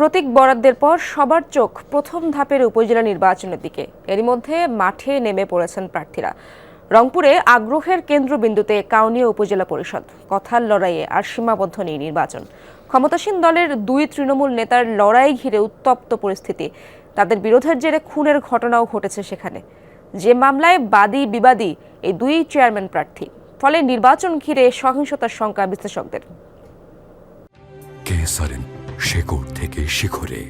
প্রতীক বরাদ্দের পর সবার চোখ প্রথম ধাপের উপজেলা নির্বাচনের দিকে। এরই মধ্যে মাঠে নেমে পড়েছেন প্রার্থীরা। রংপুরে আগ্রহের কেন্দ্রবিন্দুতে কাউনিয়া উপজেলা পরিষদ। কথার লড়াইয়ে আর সীমাবদ্ধ নেই নির্বাচন। ক্ষমতাসীন দলের দুই তৃণমূল নেতার লড়াই ঘিরে উত্তপ্ত পরিস্থিতি। তাদের বিরোধের জেরে খুনের ঘটনাও ঘটেছে সেখানে। যে মামলায় বাদী বিবাদী এই দুই চেয়ারম্যান প্রার্থী। ফলে নির্বাচন ঘিরে সহিংসতার শঙ্কা বিশ্লেষকদের। শেকড় থেকে শিখরে।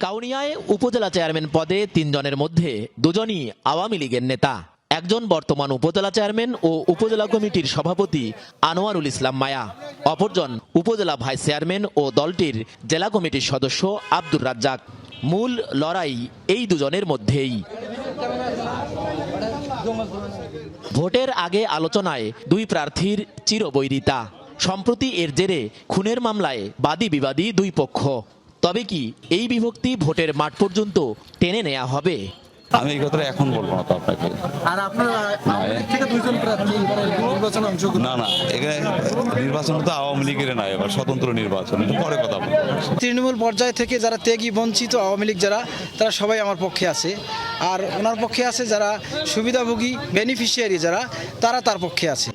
কাউনিয়ায় উপজেলা চেয়ারম্যান পদে তিনজনের মধ্যে দুজনই আওয়ামী লীগের নেতা। একজন বর্তমান উপজেলা চেয়ারম্যান ও উপজেলা কমিটির সভাপতি আনোয়ারুল ইসলাম মায়া। অপরজন উপজেলা ভাইস চেয়ারম্যান ও দলটির জেলা কমিটির সদস্য আব্দুর রাজ্জাক। মূল লড়াই এই দুজনের মধ্যেই। ভোটের আগে আলোচনায় দুই প্রার্থীর চিরবৈরিতা। সম্প্রতি এর জেরে খুনের মামলায় বাদী বিবাদী দুই পক্ষ। তবে কি এই বিভক্তি ভোটের মাঠ পর্যন্ত টেনে নেওয়া হবে? আমি এই কথাটা এখন বলব না তো আপনাকে। আর আপনারা আমাদের থেকে দুইজন প্রার্থী এবারে অংশগ্রহণ না না এখানে নির্বাচন তো আওয়ামী লীগের নয় এবার স্বতন্ত্র নির্বাচন এটা পরে কথা বলব। তৃণমূল পর্যায় থেকে যারা ত্যাগী বঞ্চিত আওয়ামী লীগ যারা তারা সবাই আমার পক্ষে আছে। আর ওনার পক্ষে আছে যারা সুবিধাভোগী বেনিফিশিয়ারি যারা তারা তার পক্ষে আছে।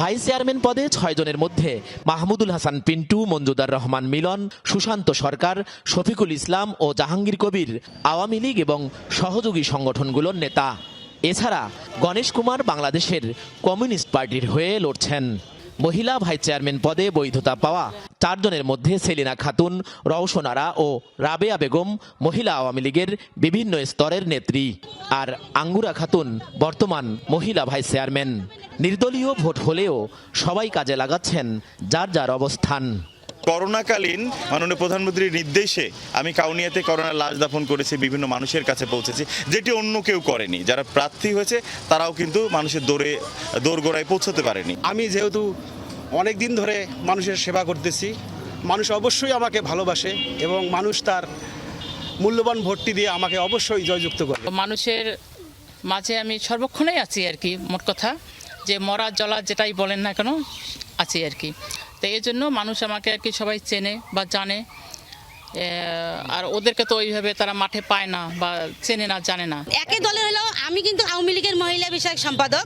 ভাইস চেয়ারম্যান পদে ছয় জনের মধ্যে মাহমুদুল হাসান পিন্টু, মঞ্জুদার রহমান মিলন, সুশান্ত সরকার, শফিকুল ইসলাম ও জাহাঙ্গীর কবির আওয়ামী লীগ এবং সহযোগী সংগঠনগুলোর নেতা। এছাড়া গণেশ কুমার বাংলাদেশের কমিউনিস্ট পার্টির হয়ে লড়ছেন। মহিলা ভাইস চেয়ারম্যান পদে বৈধতা পাওয়া। চারজনের মধ্যে সেলিনা খাতুন রওশনারা ও রাবেয়া বেগম মহিলা আওয়ামী লীগের বিভিন্ন স্তরের নেত্রী। আর আঙ্গুরা খাতুন, বর্তমান মহিলা ভাইস চেয়ারম্যান। নির্দলীয় ভোট হলেও সবাই কাজে লাগাচ্ছেন, যার যার অবস্থান। করোনাকালীন মাননীয় প্রধানমন্ত্রীর নির্দেশে আমি কাউনিয়াতে করোনার লাশ দাফন করেছি বিভিন্ন মানুষের কাছে পৌঁছেছি যেটি অন্য কেউ করেনি। যারা প্রার্থী হয়েছে তারাও কিন্তু মানুষের দৌড়ে দৌড়গোড়ায় পৌঁছতে পারেনি। আমি যেহেতু অনেক দিন ধরে মানুষের সেবা করতেছি মানুষ অবশ্যই আমাকে ভালোবাসে এবং মানুষ তার মূল্যবান ভোটটি দিয়ে আমাকে অবশ্যই জয়যুক্ত করবে মানুষের মাঝে আমি সর্বক্ষণেই আছি আর কি মোট কথা। যে মরা জলা যেটাই বলেন না কেন আছি আর কি। তো এই জন্য মানুষ আমাকে আর কি সবাই চেনে বা জানে। আর ওদেরকে তো ওইভাবে তারা মাঠে পায় না বা চেনে না জানে না। একই দলের হলো আমি কিন্তু আওয়ামী লীগের মহিলা বিষয়ক সম্পাদক।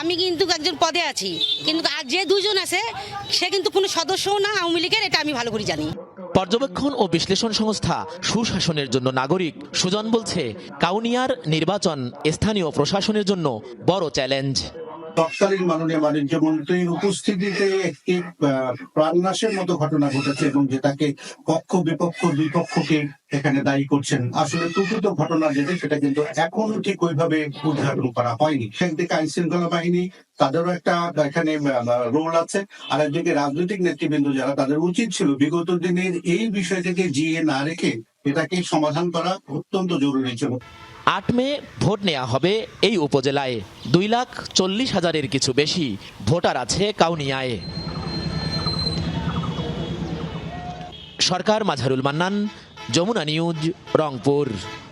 আমি কিন্তু একজন পদে আছি। কিন্তু আর যে দুজন আছে সে কিন্তু কোনো সদস্যও না আওয়ামী লীগের এটা আমি ভালো করে জানি। পর্যবেক্ষণ ও বিশ্লেষণ সংস্থা সুশাসনের জন্য নাগরিক সুজন বলছে কাউনিয়ার নির্বাচন স্থানীয় প্রশাসনের জন্য বড় চ্যালেঞ্জ। তৎকালীন মাননীয় বাণিজ্য মন্ত্রীর উপস্থিতিতে একটি প্রাণনাশের মতো ঘটনা ঘটেছে এবং যেটাকে পক্ষ বিপক্ষ দুই পক্ষকে এখানে দায়ী করছেন। আসলে প্রকৃত ঘটনা যেটা, সেটা কিন্তু এখনও ঠিক ওইভাবে উদ্ঘাটন করা হয়নি। একদিকে আইন শৃঙ্খলা বাহিনী, তাদেরও একটা এখানে রোল আছে। আর একদিকে রাজনৈতিক নেতৃবৃন্দ যারা, তাদের উচিত ছিল বিগত দিনের এই বিষয়টাকে জিয়ে না রেখে এটাকে সমাধান করা অত্যন্ত জরুরি ছিল। আট মে ভোট নেওয়া হবে এই উপজেলায়। দুই লাখ চল্লিশ হাজারের কিছু বেশি ভোটার আছে কাউনিয়ায়। সরকার মাঝারুল মান্নান, যমুনা নিউজ, রংপুর।